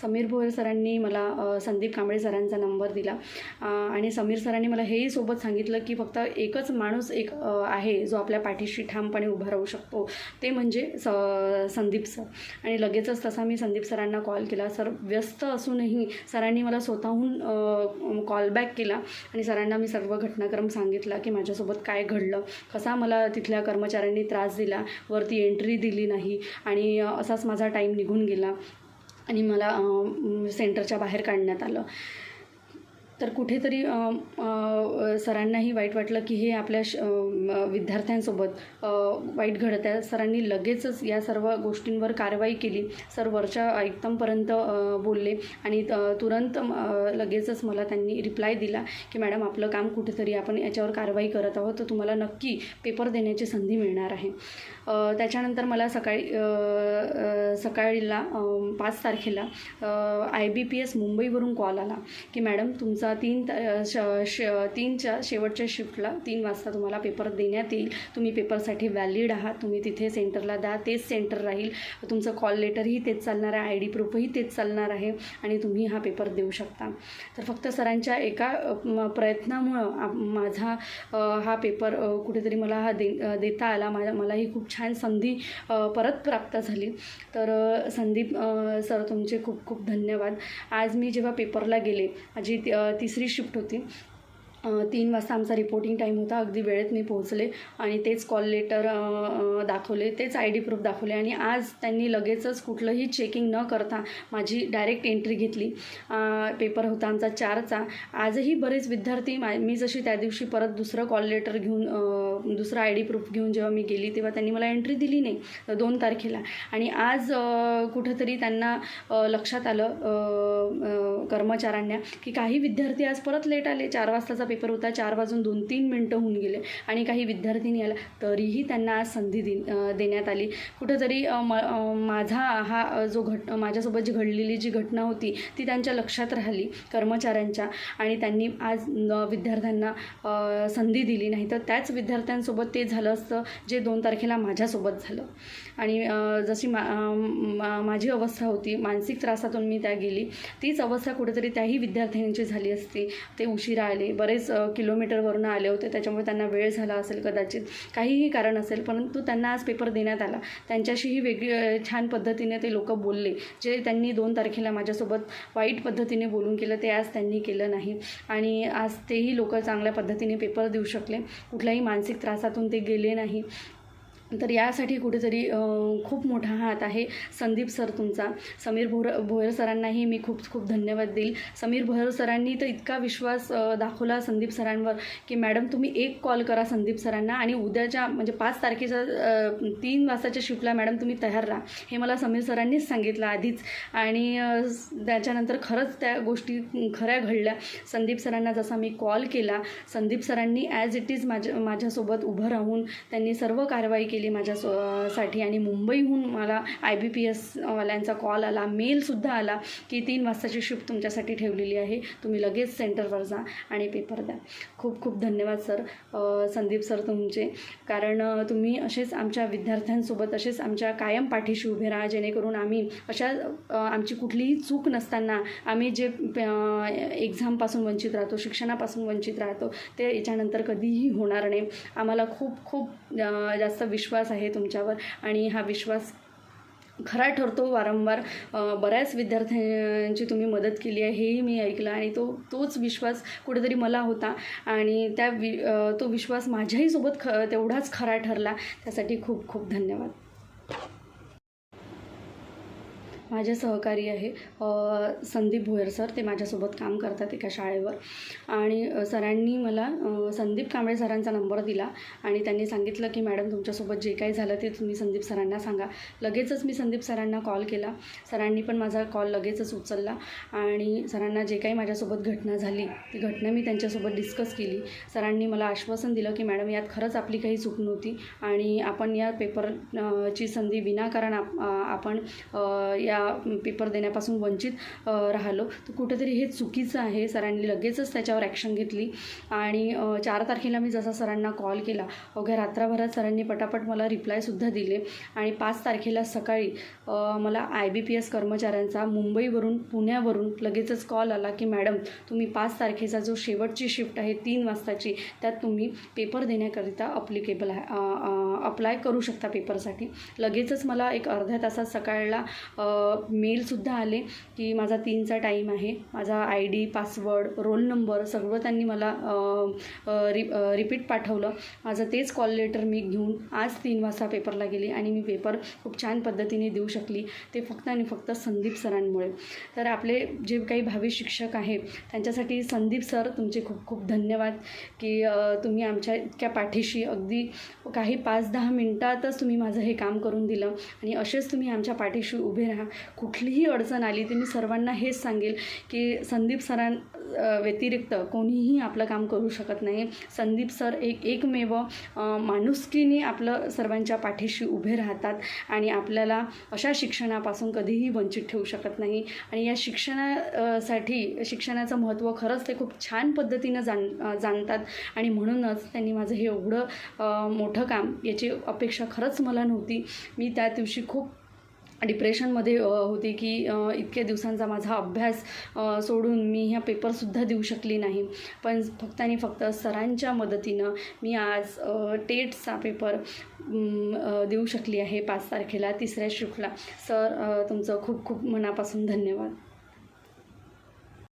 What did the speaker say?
समीर भोयर सरांनी मला संदीप कांबळे सरांचा नंबर दिला. आणि समीर सरांनी मला हेही सोबत सांगितलं की फक्त एकच माणूस एक आहे जो आपल्या पाठीशी ठामपणे उभा राहू शकतो. ते म्हणजे स संदीप सर. आणि लगेचच तसा मी संदीप सरांना कॉल केला. सर व्यस्त असूनही सरांनी मला स्वतःहून कॉलबॅक केला आणि सरांना मी सर्व घटनाक्रम सांगितला की माझ्यासोबत काय घडलं. कसा मला तिथल्या कर्मचाऱ्यांनी त्रास दिला. वरती एंट्री दिली नाही. आणि असाच माझा टाईम निघून गेला. आणि मला सेंटरच्या बाहेर काढण्यात आलं. तर कुठेतरी सरांनाही वाईट वाटलं की हे आपल्या श विद्यार्थ्यांसोबत वाईट घडत आहे. सरांनी लगेचच या सर्व गोष्टींवर कारवाई केली. सर वरच्या आयुक्तांपर्यंत बोलले आणि तुरंत लगेचच मला त्यांनी रिप्लाय दिला की मॅडम आपलं काम कुठेतरी आपण याच्यावर कारवाई करत आहोत. तर तुम्हाला नक्की पेपर देण्याची संधी मिळणार आहे. त्याच्यानंतर मला सकाळी सकाळीला पाच तारखेला आय बी पी एस मुंबईवरून कॉल आला की मॅडम तुमचा तीन त- श श तीनच्या शेवटच्या शिफ्टला तीन वाजता तुम्हाला पेपर देण्यात येईल. तुम्ही पेपरसाठी व्हॅलिड आहात. तुम्ही तिथे सेंटरला द्या तेच सेंटर राहील. तुमचं कॉल लेटरही तेच चालणार आहे. आय डी प्रूफही तेच चालणार आहे. आणि तुम्ही हा पेपर देऊ शकता. तर फक्त सरांच्या एका म- प्रयत्नामुळं माझा हा पेपर कुठेतरी मला हा दे देता आला. माझ्या मला ही खूप छान संधी परत प्राप्त झाली. तर संदीप सर तुमचे खूप खूप धन्यवाद. आज मी जेव्हा पेपरला गेले माझी तिसरी शिफ्ट होती. तीन वाजता आमचा रिपोर्टिंग टाईम होता. अगदी वेळेत मी पोहोचले आणि तेच कॉल लेटर दाखवले तेच आय डी प्रूफ दाखवले आणि आज त्यांनी लगेचच कुठलंही चेकिंग न करता माझी डायरेक्ट एंट्री घेतली. पेपर होता आमचा चारचा. आजही बरेच विद्यार्थी मा मी जशी त्या दिवशी परत दुसरं कॉल लेटर घेऊन दुसरा दुसरं आय डी प्रूफ घेऊन जेव्हा मी गेली तेव्हा त्यांनी मला एंट्री दिली नाही. दोन तारखेला. आणि आज कुठंतरी त्यांना लक्षात आलं कर्मचाऱ्यांना की काही विद्यार्थी आज परत लेट आले. चार वाजताचा पेपर होता चार वाजून दोन तीन मिनटं होऊन गेले. आणि काही विद्यार्थ्यांनी आला तरीही त्यांना आज संधी देण्यात आली. कुठंतरी म माझा हा जो घट माझ्यासोबत जी घडलेली जी घटना होती ती त्यांच्या लक्षात राहिली कर्मचाऱ्यांच्या. आणि त्यांनी आज विद्यार्थ्यांना संधी दिली. नाही तर त्याच विद्यार्थ्यांसोबत ते झालं असतं जे दोन तारखेला माझ्यासोबत झालं. आणि जशी मा मा- माझी अवस्था होती मानसिक त्रासातून मी त्या गेली. तीच अवस्था कुठेतरी त्याही विद्यार्थ्यांची झाली असती. ते उशिरा आले. बरेच बरेच किलोमीटरवरून आले होते. त्याच्यामुळे त्यांना वेळ झाला असेल कदाचित. काहीही कारण असेल परंतु त्यांना आज पेपर देण्यात आला. त्यांच्याशीही वेगळी छान पद्धतीने ते लोक बोलले. जे त्यांनी दोन तारखेला माझ्यासोबत वाईट पद्धतीने बोलून केलं ते आज त्यांनी केलं नाही. आणि आज तेही लोक चांगल्या पद्धतीने पेपर देऊ शकले. कुठल्याही मानसिक त्रासातून ते गेले नाही. तर यासाठी कुठेतरी खूप मोठा हात आहे संदीप सर तुमचा. समीर भोर भोयर सरांनाही मी खूप खूप धन्यवाद देईल. समीर भोयर सरांनी तर इतका विश्वास दाखवला संदीप सरांवर की मॅडम तुम्ही एक कॉल करा संदीप सरांना आणि उद्याच्या म्हणजे पाच तारखेच्या तीन वाजताच्या शिफ्टला मॅडम तुम्ही तयार राहा. हे मला समीर सरांनीच सांगितलं आधीच. आणि त्याच्यानंतर खरंच त्या गोष्टी खऱ्या घडल्या. संदीप सरांना जसा मी कॉल केला संदीप सरांनी ॲज इट इज माझ्या माझ्यासोबत उभं राहून त्यांनी सर्व कारवाई केली. माझ्या साठी आणि मुंबईहून मला आय बी पी एसवाल्यांचा कॉल आला मेलसुद्धा आला की तीन वाजताची शिफ्ट तुमच्यासाठी ठेवलेली आहे. तुम्ही लगेच सेंटरवर जा आणि पेपर द्या. खूप खूप धन्यवाद सर संदीप सर तुमचे. कारण तुम्ही असेच आमच्या विद्यार्थ्यांसोबत असेच आमच्या कायम पाठीशी उभे राहा जेणेकरून आम्ही अशा आमची कुठलीही चूक नसताना आम्ही जे एक्झामपासून वंचित राहतो शिक्षणापासून वंचित राहतो ते याच्यानंतर कधीही होणार नाही. आम्हाला खूप खूप जास्त विश्वास विश्वास आहे तुमच्यावर आणि हा विश्वास खरा ठरतो वारंवार. बऱ्याच विद्यार्थ्यांची तुम्ही मदत केली आहे हेही मी ऐकलं आणि तो तोच विश्वास कुठेतरी मला होता आणि त्या वि तो विश्वास माझ्याही सोबत ख तेवढाच खरा ठरला. त्यासाठी खूप खूप धन्यवाद. माझे सहकारी आहे संदीप भोयर सर ते माझ्यासोबत काम करतात एका शाळेवर. आणि सरांनी मला संदीप कांबळे सरांचा नंबर दिला आणि त्यांनी सांगितलं की मॅडम तुमच्यासोबत जे काही झालं ते तुम्ही संदीप सरांना सांगा. लगेचच मी संदीप सरांना कॉल केला. सरांनी पण माझा कॉल लगेचच उचलला आणि सरांना जे काही माझ्यासोबत घटना झाली ती घटना मी त्यांच्यासोबत डिस्कस केली. सरांनी मला आश्वासन दिलं की मॅडम यात खरंच आपली काही चूक नव्हती आणि आपण या पेपर ची संधी विनाकारण आप आपण या त्या पेपर देण्यापासून वंचित राहिलो. तर कुठेतरी हे चुकीचं आहे. सरांनी लगेचच त्याच्यावर ॲक्शन घेतली. आणि चार तारखेला मी जसा सरांना कॉल केला अवघ्या रात्रभरात सरांनी पटापट मला रिप्लायसुद्धा दिले. आणि पाच तारखेला सकाळी मला आय बी पी एस कर्मचाऱ्यांचा मुंबईवरून पुण्यावरून लगेचच कॉल आला की मॅडम तुम्ही पाच तारखेचा जो शेवटची शिफ्ट आहे तीन वाजताची त्यात तुम्ही पेपर देण्याकरिता अप्लिकेबल आहे अप्लाय करू शकता पेपरसाठी लगेचच मला एक अर्ध्या तासात सकाळला मेलसुद्धा आले की माझा तीनचा टाईम आहे. माझा I D password roll number सगळं त्यांनी मला रि रिपीट पाठवलं. माझं तेच कॉल लेटर मी घेऊन आज तीन वाजता पेपरला गेली आणि मी पेपर खूप छान पद्धतीने देऊ शकली. ते फक्त आणि फक्त संदीप सरांमुळे. तर आपले जे काही भावी शिक्षक आहे त्यांच्यासाठी संदीप सर तुमचे खूप खूप धन्यवाद की तुम्ही आमच्या इतक्या पाठीशी अगदी काही पाच दहा मिनटातच तुम्ही माझं हे काम करून दिलं आणि असेच तुम्ही आमच्या पाठीशी उभे राहा. कुठलीही अडचण आली तर मी सर्वांना हेच सांगेल की संदीप सरां व्यतिरिक्त कोणीही आपलं काम करू शकत नाही. संदीप सर एक एकमेव माणुसकीने आपलं सर्वांच्या पाठीशी उभे राहतात आणि आपल्याला अशा शिक्षणापासून कधीही वंचित ठेवू शकत नाही. आणि या शिक्षणासाठी शिक्षणाचं महत्त्व खरंच ते खूप छान पद्धतीनं जाण जाणतात. आणि म्हणूनच त्यांनी माझं हे एवढं मोठं काम याची अपेक्षा खरंच मला नव्हती. मी त्या दिवशी खूप डिप्रेशनमध्ये होती की इतक्या दिवसांचा माझा अभ्यास सोडून मी ह्या पेपरसुद्धा देऊ शकली नाही. पण फक्त आणि फक्त सरांच्या मदतीनं मी आज टेटचा पेपर देऊ शकली आहे पाच तारखेला तिसऱ्या शिफ्टला सर तुमचं खूप खूप मनापासून धन्यवाद.